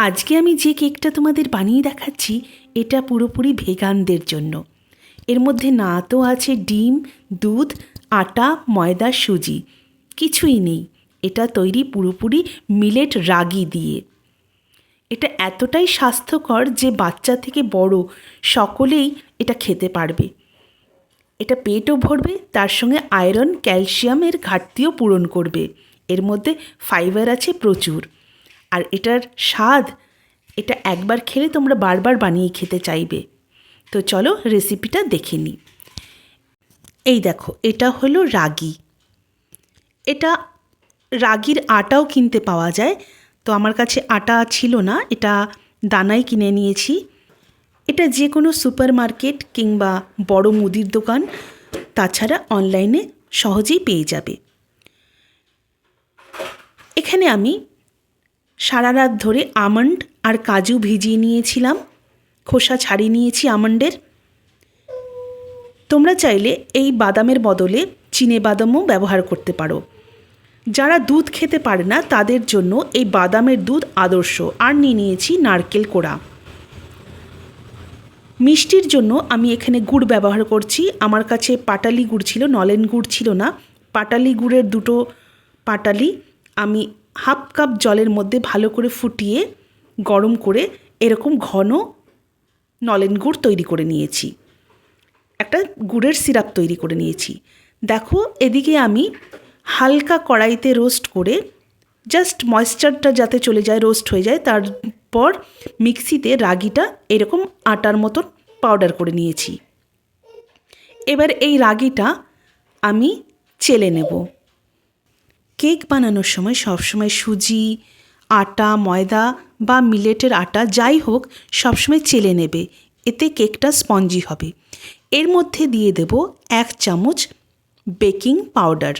আজকে আমি যে কেকটা তোমাদের বানিয়ে দেখাচ্ছি, এটা পুরোপুরি ভেগানদের জন্য। এর মধ্যে না তো আছে ডিম, দুধ, আটা, ময়দা, সুজি। কিছুই নেই। এটা তৈরি পুরোপুরি মিলেট রাগি দিয়ে। এটা এতটাই স্বাস্থ্যকর যে বাচ্চা থেকে বড় সকলেই এটা খেতে পারবে। এটা পেটও ভরবে, তার সঙ্গে আয়রন, ক্যালসিয়ামের ঘাটতিও পূরণ করবে। এর মধ্যে ফাইবার আছে প্রচুর। আর এটার স্বাদ, এটা একবার খেলে তোমরা বারবার বানিয়ে খেতে চাইবে। তো চলো রেসিপিটা দেখে নিই এই দেখো, এটা হলো রাগি। এটা রাগির আটাও কিনতে পাওয়া যায়। তো আমার কাছে আটা ছিল না, এটা দানাই কিনে নিয়েছি। এটা যে কোনো সুপার মার্কেট কিংবা বড় মুদির দোকান, তাছাড়া অনলাইনে সহজেই পেয়ে যাবে। এখানে আমি সারা রাত ধরে আমন্ড আর কাজু ভিজিয়ে নিয়েছিলাম। খোসা ছাড়িয়ে নিয়েছি আমন্ডের। তোমরা চাইলে এই বাদামের বদলে চিনে বাদামও ব্যবহার করতে পারো। যারা দুধ খেতে পারে না, তাদের জন্য এই বাদামের দুধ আদর্শ। আর নিয়ে নিয়েছি নারকেল কোড়া। মিষ্টির জন্য আমি এখানে গুড় ব্যবহার করছি। আমার কাছে পাটালি গুড় ছিল, নলেন গুড় ছিল না। পাটালি গুড়ের দুটো পাটালি আমি হাফ কাপ জলের মধ্যে ভালো করে ফুটিয়ে গরম করে এরকম ঘন নলেন গুড় তৈরি করে নিয়েছি। একটা গুড়ের সিরাপ তৈরি করে নিয়েছি। দেখো, এদিকে আমি হালকা কড়াইতে রোস্ট করে জাস্ট ময়েশ্চারটা যাতে চলে যায়, রোস্ট হয়ে যায়, তারপর মিক্সিতে রাগিটা এরকম আটার মতন পাউডার করে নিয়েছি। এবার এই রাগিটা আমি চেলে নেব। কেক বানানোর সময় সবসময় সুজি, আটা, ময়দা বা মিলেটের আটা যাই হোক সবসময় চেলে নেবে। এতে কেকটা স্পঞ্জি হবে। এর মধ্যে দিয়ে দেব এক চামচ বেকিং পাউডার।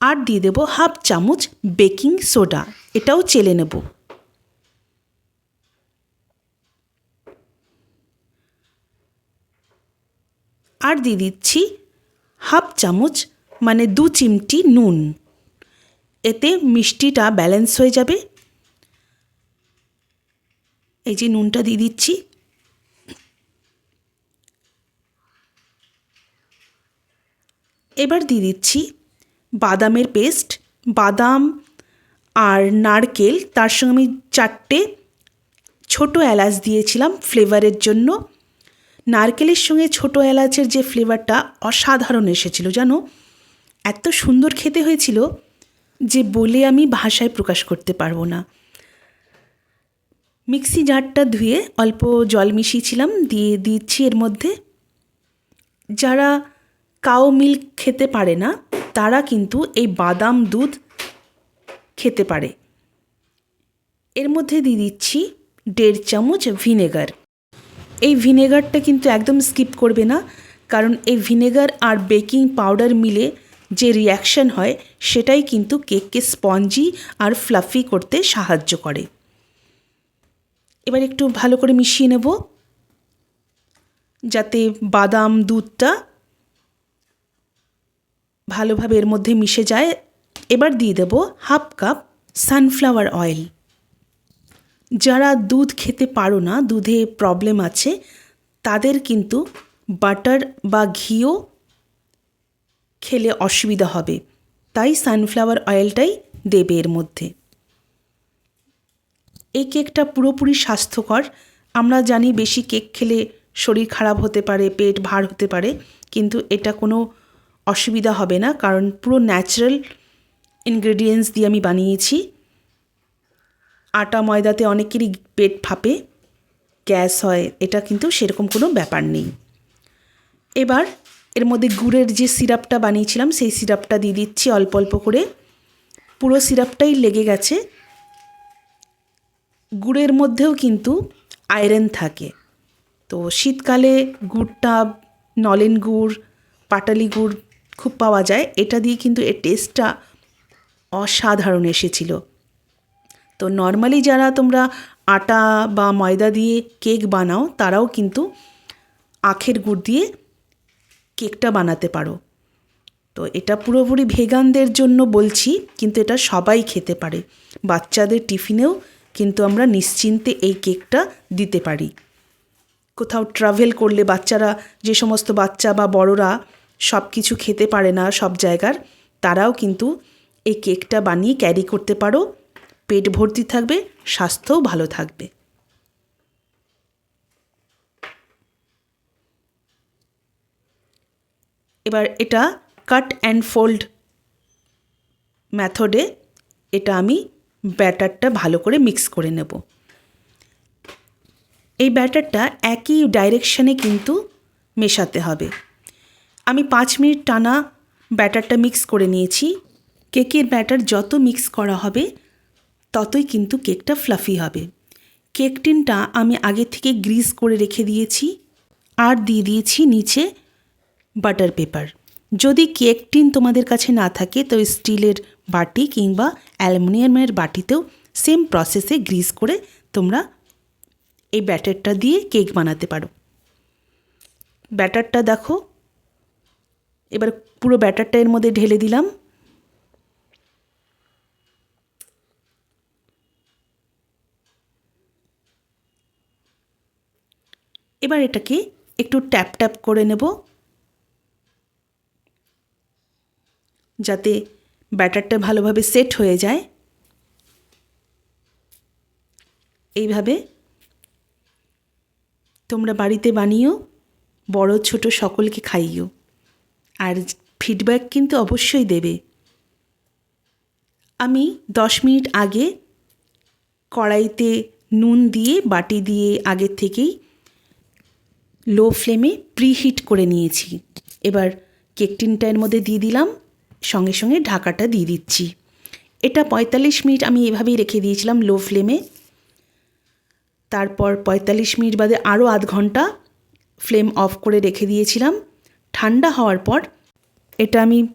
আর দিয়ে দেবো হাফ চামচ বেকিং সোডা। এটাও চেলে নেব। আর দিয়ে দিচ্ছি হাফ চামচ মানে দু চিমটি নুন। এতে মিষ্টিটা ব্যালেন্স হয়ে যাবে। এই যে নুনটা দিয়ে দিচ্ছি। এবার দিয়ে দিচ্ছি বাদামের পেস্ট বাদাম আর নারকেল, তার সঙ্গে আমি চারটে ছোটো এলাচ দিয়েছিলাম ফ্লেভারের জন্য। নারকেলের সঙ্গে ছোটো এলাচের যে ফ্লেভারটা অসাধারণ এসেছিল, জানো? এত সুন্দর খেতে হয়েছিল যে বলে আমি ভাষায় প্রকাশ করতে পারব না। মিক্সি জারটা ধুয়ে অল্প জল মিশিয়েছিলাম, দিয়ে দিচ্ছি এর মধ্যে। যারা কাউ মিল্ক খেতে পারে না, তারা কিন্তু এই বাদাম দুধ খেতে পারে। এর মধ্যে দিয়ে দিচ্ছি দেড় চামচ ভিনেগার। এই ভিনেগারটা কিন্তু একদম স্কিপ করবে না, কারণ এই ভিনেগার আর বেকিং পাউডার মিলে যে রিয়াকশন হয়, সেটাই কিন্তু কেককে স্পঞ্জি আর ফ্লাফি করতে সাহায্য করে। এবার একটু ভালো করে মিশিয়ে নেব, যাতে বাদাম দুধটা ভালোভাবে এর মধ্যে মিশে যায়। এবার দিয়ে দেব হাফ কাপ সানফ্লাওয়ার অয়েল যারা দুধ খেতে পারো না, দুধে প্রবলেম আছে, তাদের কিন্তু বাটার বা ঘিও খেলে অসুবিধা হবে। তাই সানফ্লাওয়ার অয়েলটাই দেবে এর মধ্যে। এই কেকটা পুরোপুরি স্বাস্থ্যকর। আমরা জানি বেশি কেক খেলে শরীর খারাপ হতে পারে, পেট ভার হতে পারে, কিন্তু এটা কোনো অসুবিধা হবে না, কারণ পুরো ন্যাচারাল ইনগ্রেডিয়েন্টস দিয়ে আমি বানিয়েছি। আটা, ময়দাতে অনেকেরই পেট ফাঁপে গ্যাস হয়, এটা কিন্তু সেরকম কোনো ব্যাপার নেই। এবার এর মধ্যে গুড়ের যে সিরাপটা বানিয়েছিলাম, সেই সিরাপটা দিয়ে দিচ্ছি অল্প অল্প করে। পুরো সিরাপটাই লেগে গেছে। গুড়ের মধ্যেও কিন্তু আয়রন থাকে। তো শীতকালে গুড়টা, নলেন গুড়, পাটালি গুড় খুব পাওয়া যায়। এটা দিয়ে কিন্তু এর টেস্টটা অসাধারণ এসেছিল। তো নর্মালি যারা তোমরা আটা বা ময়দা দিয়ে কেক বানাও, তারাও কিন্তু আখের গুড় দিয়ে কেকটা বানাতে পারো। তো এটা পুরোপুরি ভেগানদের জন্য বলছি, কিন্তু এটা সবাই খেতে পারে। বাচ্চাদের টিফিনেও কিন্তু আমরা নিশ্চিন্তে এই কেকটা দিতে পারি। কোথাও ট্রাভেল করলে বাচ্চারা, যে সমস্ত বাচ্চা বা বড়রা সব কিছু খেতে পারে না সব জায়গার, তারাও কিন্তু এই কেকটা বানিয়ে ক্যারি করতে পারো। পেট ভর্তি থাকবে, স্বাস্থ্যও ভালো থাকবে। এবার এটা কাট অ্যান্ড ফোল্ড মেথডে এটা আমি ব্যাটারটা ভালো করে মিক্স করে নেব। এই ব্যাটারটা একই ডাইরেকশানে কিন্তু মেশাতে হবে। আমি পাঁচ মিনিট টানা ব্যাটারটা মিক্স করে নিয়েছি। কেকের ব্যাটার যত মিক্স করা হবে, ততই কিন্তু কেকটা ফ্লাফি হবে। কেক টিনটা আমি আগে থেকে গ্রিস করে রেখে দিয়েছি। আর দিয়ে দিয়েছি নিচে বাটার পেপার। যদি কেক টিন তোমাদের কাছে না থাকে, তো স্টিলের বাটি কিংবা অ্যালুমিনিয়ামের বাটিতেও সেম প্রসেসে গ্রিস করে তোমরা এই ব্যাটারটা দিয়ে কেক বানাতে পারো। ব্যাটারটা দেখো। এবার পুরো ব্যাটারটা এর মধ্যে ঢেলে দিলাম। এবার এটাকে একটু ট্যাপ ট্যাপ করে নেব। যাতে ব্যাটারটা ভালোভাবে সেট হয়ে যায়। এইভাবে তোমরা বাড়িতে বানিও, বড় ছোট সকলকে খাইও। আর ফিডব্যাক কিন্তু অবশ্যই দেবে। আমি দশ মিনিট আগে কড়াইতে নুন দিয়ে, বাটি দিয়ে আগের থেকেই লো ফ্লেমে প্রিহিট করে নিয়েছি। এবার কেক মধ্যে দিয়ে দিলাম। সঙ্গে সঙ্গে ঢাকাটা দিয়ে দিচ্ছি। এটা পঁয়তাল্লিশ মিনিট আমি এভাবেই রেখে দিয়েছিলাম লো ফ্লেমে তারপর পঁয়তাল্লিশ মিনিট বাদে আরও আধ ঘণ্টা ফ্লেম অফ করে রেখে দিয়েছিলাম। ঠান্ডা হওয়ার পর এটা আমি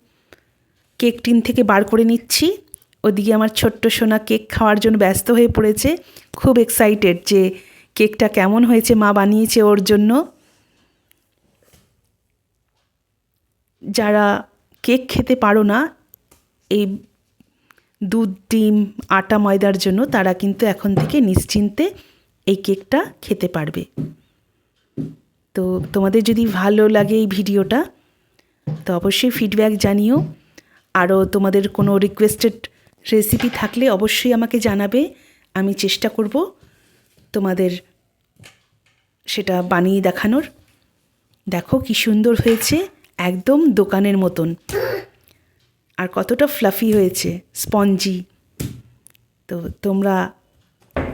কেক টিন থেকে বার করে নিচ্ছি। ওদিকে আমার ছোট্ট সোনা কেক খাওয়ার জন্য ব্যস্ত হয়ে পড়েছে। খুব এক্সাইটেড যে কেকটা কেমন হয়েছে, মা বানিয়েছে ওর জন্য। যারা কেক খেতে পারো না, এই দুধ, ডিম, আটা, ময়দার জন্য তারা কিন্তু এখন থেকে নিশ্চিন্তে এই কেকটা খেতে পারবে। তো তোমাদের যদি ভালো লাগে এই ভিডিওটা, তো অবশ্যই ফিডব্যাক জানিও। আরও তোমাদের কোনো রিকোয়েস্টেড রেসিপি থাকলে অবশ্যই আমাকে জানাবে, আমি চেষ্টা করব তোমাদের সেটা বানিয়ে দেখানোর। দেখো কি সুন্দর হয়েছে। একদম দোকানের মতন। আর কতটা ফ্লাফি হয়েছে স্পঞ্জি তো তোমরা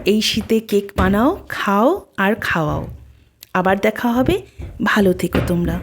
এই শীতে কেক বানাও, খাও আর খাওয়াও। আবার দেখা হবে, ভালো থেকো তোমরা।